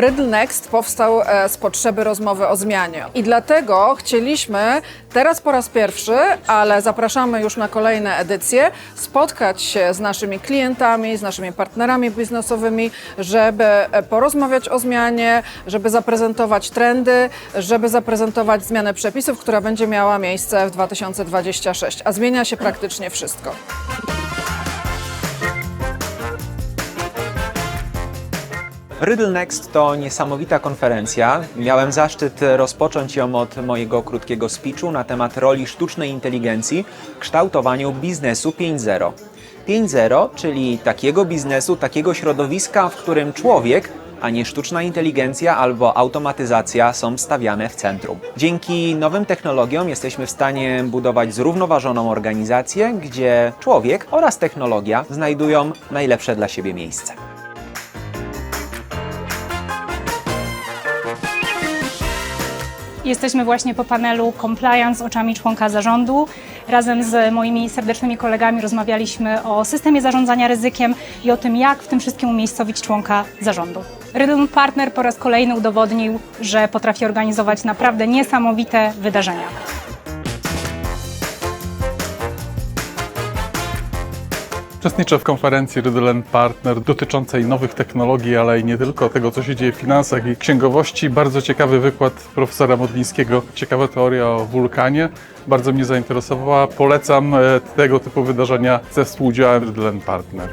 Riddle Next powstał e, z potrzeby rozmowy o zmianie. I dlatego chcieliśmy teraz po raz pierwszy, ale zapraszamy już na kolejne edycje, spotkać się z naszymi klientami, z naszymi partnerami biznesowymi, żeby e, porozmawiać o zmianie, żeby zaprezentować trendy, żeby zaprezentować zmianę przepisów, która będzie miała miejsce w 2026. A zmienia się praktycznie wszystko. Riddle Next to niesamowita konferencja. Miałem zaszczyt rozpocząć ją od mojego krótkiego speechu na temat roli sztucznej inteligencji w kształtowaniu biznesu 5.0. 5.0, czyli takiego biznesu, takiego środowiska, w którym człowiek, a nie sztuczna inteligencja albo automatyzacja są stawiane w centrum. Dzięki nowym technologiom jesteśmy w stanie budować zrównoważoną organizację, gdzie człowiek oraz technologia znajdują najlepsze dla siebie miejsce. Jesteśmy właśnie po panelu Compliance oczami członka zarządu. Razem z moimi serdecznymi kolegami rozmawialiśmy o systemie zarządzania ryzykiem i o tym, jak w tym wszystkim umiejscowić członka zarządu. Rydon Partner po raz kolejny udowodnił, że potrafi organizować naprawdę niesamowite wydarzenia. Uczestniczę w konferencji Riddle Partner dotyczącej nowych technologii, ale i nie tylko tego, co się dzieje w finansach i księgowości. Bardzo ciekawy wykład profesora Modlińskiego, ciekawa teoria o wulkanie. Bardzo mnie zainteresowała. Polecam e, tego typu wydarzenia ze współdziałem Riddle Partner.